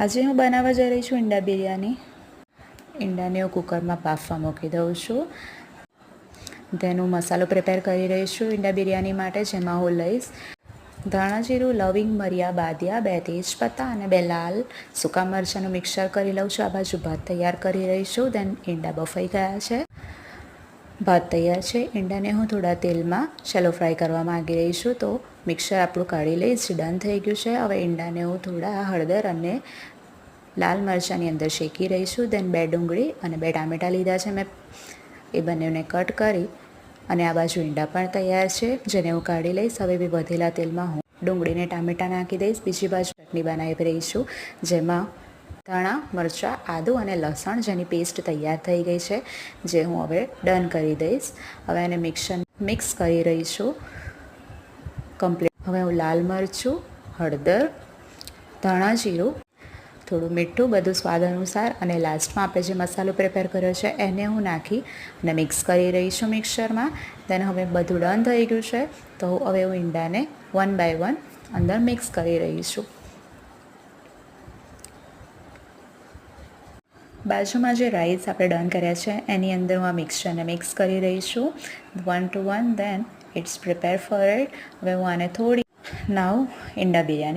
આજે હું બનાવવા જઈ રહી છું ઈંડા બિરયાની. ઈંડાને હું કુકરમાં બાફવા મૂકી દઉં છું. તેનું મસાલો પ્રિપેર કરી રહી છું ઈંડા બિરયાની માટે, જેમાં હું લઈશ ધાણા જીરું, લવિંગ, મરિયા, બાદિયા, બે તેજપત્તા અને બે લાલ સૂકા મરચાંનું મિક્સર કરી લઉં છું. આ બાજુ ભાત તૈયાર કરી રહી છું. દેન ઈંડા બફાઈ ગયા છે. ભાત તૈયાર છે. ઈંડાને હું થોડા તેલમાં શેલો ફ્રાય કરવા માંગી રહી છું. તો મિક્સર આપણું કાઢી લઈશ ડન થઈ ગયું છે. હવે ઈંડાને હું થોડા હળદર અને લાલ મરચાંની અંદર શેકી રહી છું. દેન બે ડુંગળી અને બે ટામેટાં લીધા છે મેં. એ બંનેને કટ કરી અને આ બાજુ ઈંડા પણ તૈયાર છે. જેને હું કાઢી લઈશ. હવે બી વધેલા તેલમાં હું ડુંગળીને ટામેટાં નાખી દઈશ. બીજી બાજુ ચટણી બનાવી રહી છું. જેમાં ધાણા મરચાં, આદું અને લસણ જેની પેસ્ટ તૈયાર થઈ ગઈ છે, જે હું હવે ડન કરી દઈશ. હવે એને મિક્સર મિક્સ કરી રહી છું. કમ્પ્લીટ હવે હું લાલ મરચું, હળદર, ધાણા જીરું, થોડું મીઠું, બધું સ્વાદ અનુસાર અને લાસ્ટમાં આપણે જે મસાલો પ્રિપેર કર્યો છે, એને હું નાખી અને મિક્સ કરી રહી છું મિક્સરમાં દેન હવે બધું ડન થઈ ગયું છે, તો હવે હું ઈંડાને વન બાય વન અંદર મિક્સ કરી રહી છું. બાજુમાં જે રાઈસ આપણે ડન કર્યા છે, એની અંદર હું આ મિક્સચરને મિક્સ કરી રહી છું. One two one then it's prepare for it હવે હું આને થોડી નાવ ઈંડા બિરયાની